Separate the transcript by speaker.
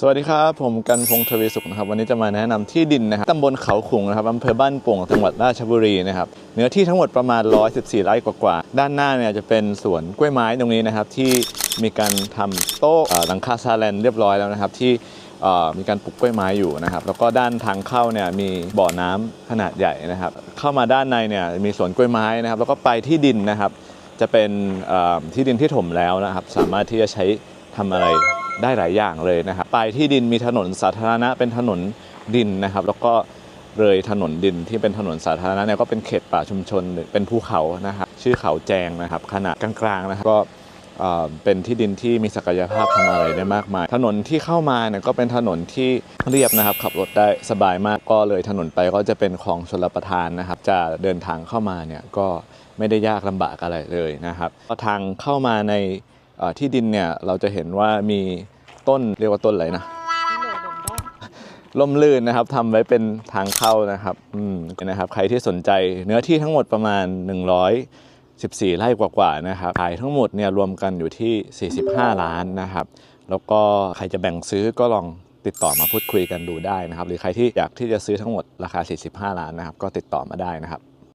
Speaker 1: สวัสดีครับ ผมกันพงษ์ทวีสุขนะครับ วันนี้จะมาแนะนำที่ดินนะครับตำบลเขาขุงนะครับอำเภอบ้านโป่งจังหวัดราชบุรีนะครับเนื้อที่ทั้งหมดประมาณ 114 ไร่กว่าๆด้านหน้าเนี่ยจะเป็นสวนกล้วยไม้ตรงนี้นะครับ ที่มีการทำโต๊ะหลังคาซาแลนเรียบร้อยแล้วนะครับ ที่มีการปลูกกล้วยไม้อยู่นะครับ แล้วก็ด้านทางเข้าเนี่ยมีบ่อน้ำขนาดใหญ่นะครับ เข้ามาด้านในเนี่ยมีสวนกล้วยไม้นะครับ แล้วก็ไปที่ดินนะครับ จะเป็นที่ดินที่ถมแล้วนะครับ สามารถที่จะใช้ทำอะไร ได้หลายอย่างเลยนะครับปลายที่ดินมีถนนสาธารณะเป็นถนนดินนะครับ แล้วก็เลยถนนดินที่เป็นถนนสาธารณะเนี่ยก็เป็นเขตป่าชุมชนเป็นภูเขานะครับชื่อเขาแจงนะครับ ขนาดกลางๆนะครับก็เป็นที่ดินที่มีศักยภาพทำอะไรได้มากมาย ถนนที่เข้ามาเนี่ยก็เป็นถนนที่เรียบนะครับ ขับรถได้สบายมากก็เลยถนนไปก็จะเป็นคลองชลประทานนะครับ จะเดินทางเข้ามาเนี่ยก็ไม่ได้ยากลำบากอะไรเลยนะครับพอทางเข้ามาใน ที่ดินเนี่ยเราจะเห็นว่ามีต้นเรียกว่าต้นอะไรนะล่มลื่นนะครับทำไว้เป็นทางเข้านะครับอืมนะครับ ใครที่สนใจเนื้อที่ทั้งหมดประมาณ 114 ไร่กว่าๆนะครับขายทั้งหมดเนี่ยรวมกันอยู่ที่ 45 ล้านนะครับ แล้วก็ใครจะแบ่งซื้อก็ลองติดต่อมาพูดคุยกันดูได้นะครับ หรือใครที่อยากที่จะซื้อทั้งหมดราคา 45 ล้านนะครับ ก็ติดต่อมาได้นะครับ